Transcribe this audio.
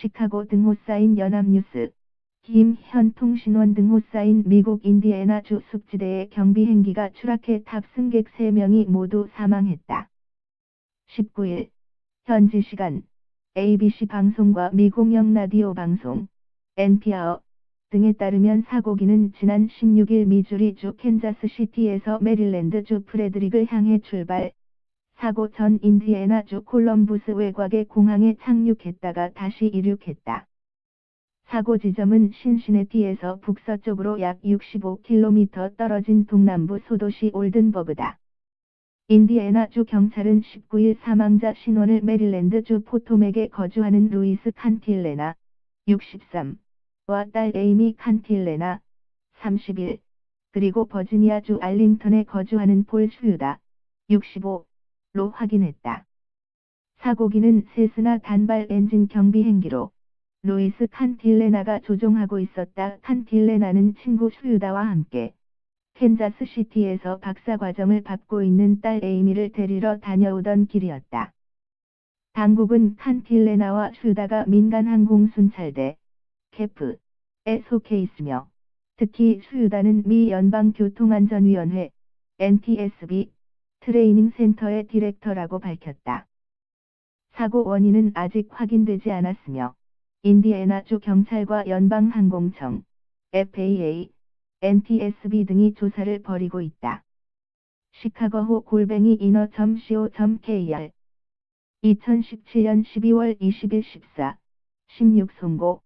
시카고 등호 쌓인 연합뉴스, 김현 통신원 등호 쌓인 미국 인디애나주 숲지대의 경비 행기가 추락해 탑승객 3명이 모두 사망했다. 19일 현지 시간 ABC 방송과 미공영 라디오 방송 NPR 등에 따르면 사고기는 지난 16일 미주리주 캔자스시티에서 메릴랜드주 프레드릭을 향해 출발, 사고 전 인디애나주 콜럼부스 외곽의 공항에 착륙했다가 다시 이륙했다. 사고 지점은 신시내티에서 북서쪽으로 약 65km 떨어진 동남부 소도시 올든버그다. 인디애나주 경찰은 19일 사망자 신원을 메릴랜드주 포토맥에 거주하는 루이스 칸틸레나 63, 와 딸 에이미 칸틸레나 31, 그리고 버지니아주 알링턴에 거주하는 폴 슈유다 65 로 확인했다. 사고기는 세스나 단발 엔진 경비 행기로 루이스 칸틸레나가 조종하고 있었다. 칸틸레나는 친구 슈유다와 함께 캔자스 시티에서 박사 과정을 밟고 있는 딸 에이미를 데리러 다녀오던 길이었다. 당국은 칸틸레나와 슈유다가 민간 항공 순찰대 케프에 속해 있으며 특히 수유다는 미 연방교통안전위원회 NTSB 트레이닝 센터의 디렉터라고 밝혔다. 사고 원인은 아직 확인되지 않았으며 인디애나주 경찰과 연방항공청 FAA, NTSB 등이 조사를 벌이고 있다. 시카고호 골뱅이 인어.co.kr 2017년 12월 20일 14, 16 송고